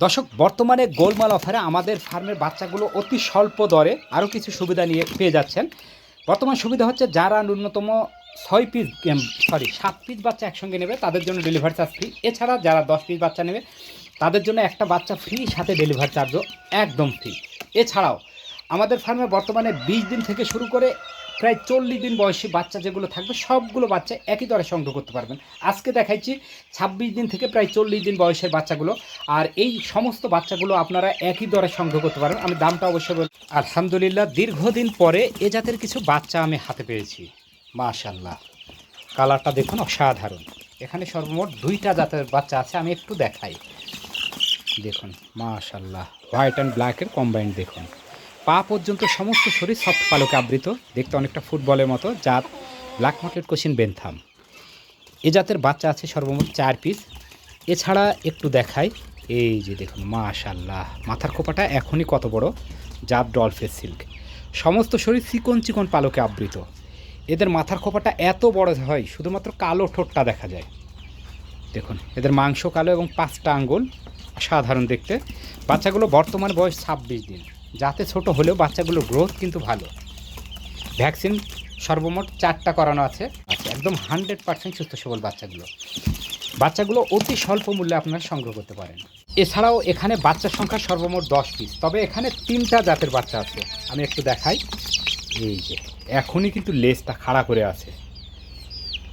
দর্শক, বর্তমানে গোলমাল অফারে আমাদের ফার্মের বাচ্চাগুলো অতি স্বল্প দরে আরও কিছু সুবিধা নিয়ে পেয়ে যাচ্ছেন। বর্তমান সুবিধা হচ্ছে যারা ন্যূনতম ছয় পিস সরি সাত পিস বাচ্চা একসঙ্গে নেবে, তাদের জন্য ডেলিভারি চার্জ ফ্রি এছাড়া যারা দশ পিস বাচ্চা নেবে, তাদের জন্য একটা বাচ্চা ফ্রি সাথে ডেলিভারি চার্জও একদম ফ্রি এছাড়াও, আমাদের ফার্মে বর্তমানে বিশ দিন থেকে শুরু করে প্রায় চল্লিশ দিন বয়সী বাচ্চা যেগুলো থাকবে, সবগুলো বাচ্চা একই দরে সংগ্রহ করতে পারবেন। আজকে দেখাইছি ছাব্বিশ দিন থেকে প্রায় চল্লিশ দিন বয়সের বাচ্চাগুলো, আর এই সমস্ত বাচ্চাগুলো আপনারা একই দরে সংগ্রহ করতে পারবেন। আমি দামটা অবশ্যই বল আলহামদুলিল্লাহ, দীর্ঘদিন পরে এ জাতের কিছু বাচ্চা আমি হাতে পেয়েছি। মাশাল্লাহ কালারটা দেখুন অসাধারণ। এখানে সর্বমোট দুইটা জাতের বাচ্চা আছে, আমি একটু দেখাই। দেখুন মাশাল্লাহ হোয়াইট অ্যান্ড ব্ল্যাকের কম্বাইন্ড দেখুন। পা পর্যন্ত সমস্ত শরীর সফট পালকে আবৃত, দেখতে অনেকটা ফুটবলের মতো জাত ব্ল্যাক মার্কেট কোচিন বেনথাম এ জাতের বাচ্চা আছে সর্বমোট চার পিস এছাড়া একটু দেখাই, এই যে দেখুন মাশাল্লাহ মাথার খোপাটা এখনই কত বড় জাত ডলফেস সিল্ক সমস্ত শরীর চিকন চিকন পালকে আবৃত। এদের মাথার খোপাটা এত বড় হয়, শুধুমাত্র কালো ঠোঁটটা দেখা যায়। দেখুন, এদের মাংস কালো এবং পাঁচটা আঙ্গুল সাধারণ দেখতে। বাচ্চাগুলো বর্তমান বয়স ছাব্বিশ দিন। যাতে ছোট হলেও বাচ্চাগুলোর গ্রোথ কিন্তু ভালো। ভ্যাকসিন সর্বমোট চারটা করানো আছে। আচ্ছা একদম হান্ড্রেড পার্সেন্ট সুস্থ সবল বাচ্চাগুলো। বাচ্চাগুলো অতি স্বল্প মূল্যে আপনারা সংগ্রহ করতে পারেন। এছাড়াও এখানে বাচ্চার সংখ্যা সর্বমোট দশ পিস তবে এখানে তিনটা জাতের বাচ্চা আছে। আমি একটু দেখাই। এই যে, এখনই কিন্তু লেজটা খাড়া করে আছে।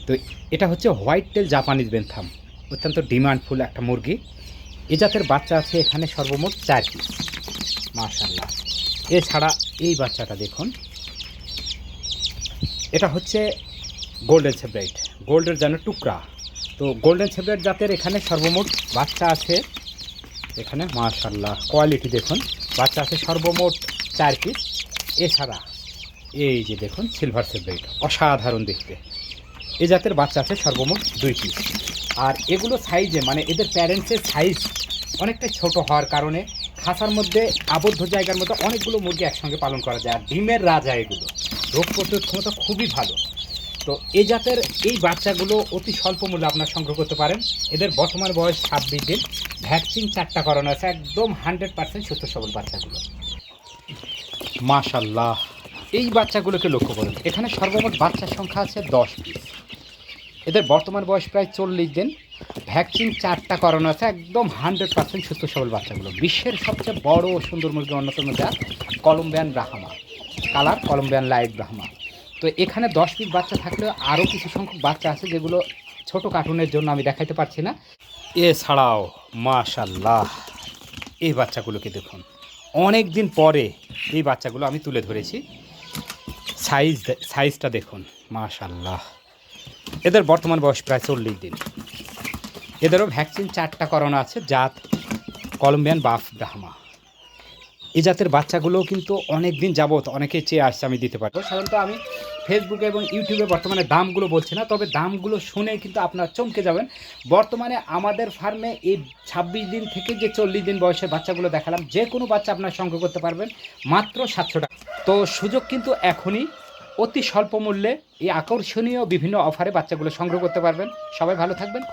তো এটা হচ্ছে হোয়াইট টেল জাপানিজ বেনথাম। অত্যন্ত ডিমান্ডফুল একটা মুরগি। এ জাতের বাচ্চা আছে এখানে সর্বমোট চার পিস মাশাল্লাহ এছাড়া এই বাচ্চাটা দেখুন। এটা হচ্ছে গোল্ডেন সেব্রাইট গোল্ডের যেন টুকরা। তো গোল্ডেন সেব্রাইট জাতের এখানে সর্বমোট বাচ্চা আছে। এখানে মাশাল্লাহ কোয়ালিটি দেখুন। বাচ্চা আছে সর্বমোট চার পিস এছাড়া এই যে দেখুন সিলভার সেব্রাইট অসাধারণ দেখতে। এ জাতের বাচ্চা আছে সর্বমোট দুই পিস আর এগুলো সাইজে মানে এদের প্যারেন্টসের সাইজ অনেকটাই ছোট হওয়ার কারণে খাঁচার মধ্যে আবদ্ধ জায়গার মধ্যে অনেকগুলো মুরগি একসঙ্গে পালন করা যায়, আর ডিমের রাজা এগুলো। রোগ প্রতিরোধ ক্ষমতা খুবই ভালো। তো এই জাতের এই বাচ্চাগুলো অতি স্বল্প মূল্যে আপনার সংগ্রহ করতে পারেন। এদের বর্তমান বয়স ছাব্বিশ দিন। ভ্যাকসিন চারটা করানো আছে। একদম হান্ড্রেড পার্সেন্ট সুস্থ সবল বাচ্চাগুলো। মাশাল্লাহ এই বাচ্চাগুলোকে লক্ষ্য করুন। এখানে সর্বমোট বাচ্চার সংখ্যা আছে দশ পিস। এদের বর্তমান বয়স প্রায় চল্লিশ দিন। ভ্যাকসিন চারটা করানো আছে, একদম হান্ড্রেড পার্সেন্ট সুস্থ সবল বাচ্চাগুলো। বিশ্বের সবচেয়ে বড় ও সুন্দর মুরগি অন্যতম জাত Columbian Brahma. Colour Columbian light Brahma. তো এখানে দশ পিস বাচ্চা থাকলেও আরও কিছু সংখ্যক বাচ্চা আছে যেগুলো ছোট কার্টুনের জন্য আমি দেখাইতে পারছি না। এছাড়াও মাশাল্লাহ এই বাচ্চাগুলোকে দেখুন। অনেক দিন পরে এই বাচ্চাগুলো আমি তুলে ধরেছি। সাইজ সাইজটা দেখুন মাশাল্লাহ এদের বর্তমান বয়স প্রায় চল্লিশ দিন। এদেরও ভ্যাকসিন চারটা করানো আছে, জাত কলম্বিয়ান বাফ ব্রাহ্মা। এই জাতের বাচ্চাগুলোও কিন্তু অনেক দিন যাবত অনেকে চেয়ে আসছে, আমি দিতে পারব। সাধারণত আমি ফেসবুকে এবং ইউটিউবে বর্তমানে দামগুলো বলছি না, তবে দামগুলো শুনে কিন্তু আপনারা চমকে যাবেন। বর্তমানে আমাদের ফার্মে এই ছাব্বিশ দিন থেকে যে চল্লিশ দিন বয়সের বাচ্চাগুলো দেখালাম, যে কোনো বাচ্চা আপনার সংগ্রহ করতে পারবেন মাত্র সাতশো টাকা। তো সুযোগ কিন্তু এখনই, অতি স্বল্প মূল্যে এই আকর্ষণীয় বিভিন্ন অফারে বাচ্চাগুলো সংগ্রহ করতে পারবেন। সবাই ভালো থাকবেন।